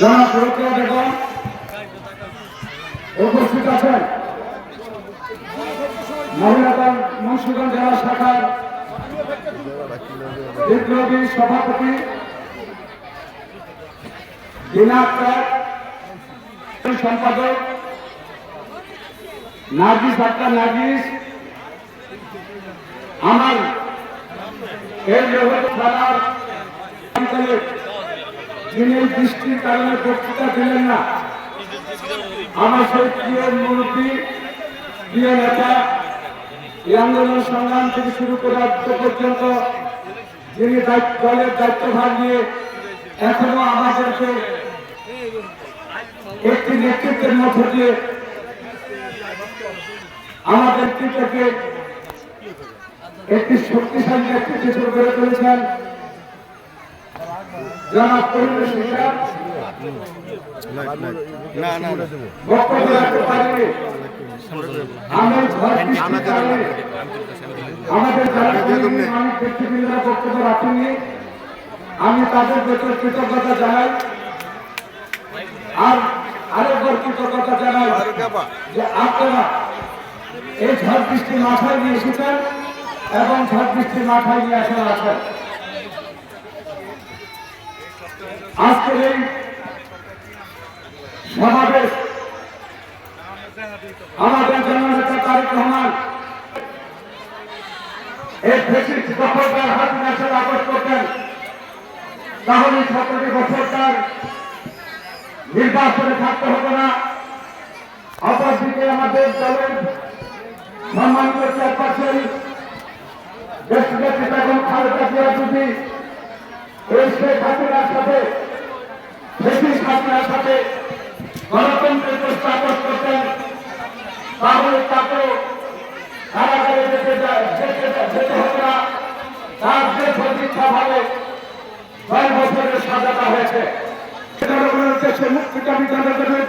জনাব রোকেয়া বেগম উপস্থিত আছেন। মহিলাগণ মুন্সিগঞ্জ জেলা শাখার বিপ্লবী সভাপতি সম্পাদক নার্গিস আক্তার নার্গিস আমার এই লোহের থানার যিনি বৃষ্টির কারণে বক্তৃতা দিলেন না। আমার সেই প্রিয় মুরব্বী প্রিয় নেতা, এই আন্দোলন সংগ্রাম থেকে শুরু করে আজ পর্যন্ত যিনি দলের দায়িত্বভার নিয়ে এখনও আমাদেরকে একটি নেতৃত্বের মধ্য দিয়ে আমাদের কৃতকে একটি শক্তিশালী নেতৃত্ব গড়ে তুলেছেন। জনাব পরিবেশ হিসাব না না না। বক্তব্য রাখতে পারিনি। আমি ঝড় বৃষ্টির কারণে আমাদের যারা ব্যক্তিবৃন্দরা বক্তব্য রাখেননি আমি তাদের ভেতর কৃতজ্ঞতা জানাই। আর আরেকবার কৃতজ্ঞতা জানাই যে আপনারা এই ঝড় বৃষ্টি মাথায় নিয়ে এসেছেন এবং ঝড় বৃষ্টি মাথায় নিয়ে আসা আছেন। আজকের এই সমাবেশ আমাদের জননেতা তারেক রহমান এই ফেসিস্ট দখলদার হাত ন্যাশনাল আবাস করতেন। তাহলে সতেরো বছর তার নির্বাচনে থাকতে হবে না। অপরদিকে আমাদের দলের সম্মানিত চেয়ারপারসন দেশনেত্রী বেগম খালেদা জিয়া হাসিনার সাথে গণতন্ত্রের চেষ্টা করতেন তাহলে তাকে কারাগারে যেতে যেতে হবে না। তার যে প্রতীক্ষা ভাবে ছয় বছরের সাজাটা হয়েছে উদ্দেশ্যে মুক্তিকামী জনগণের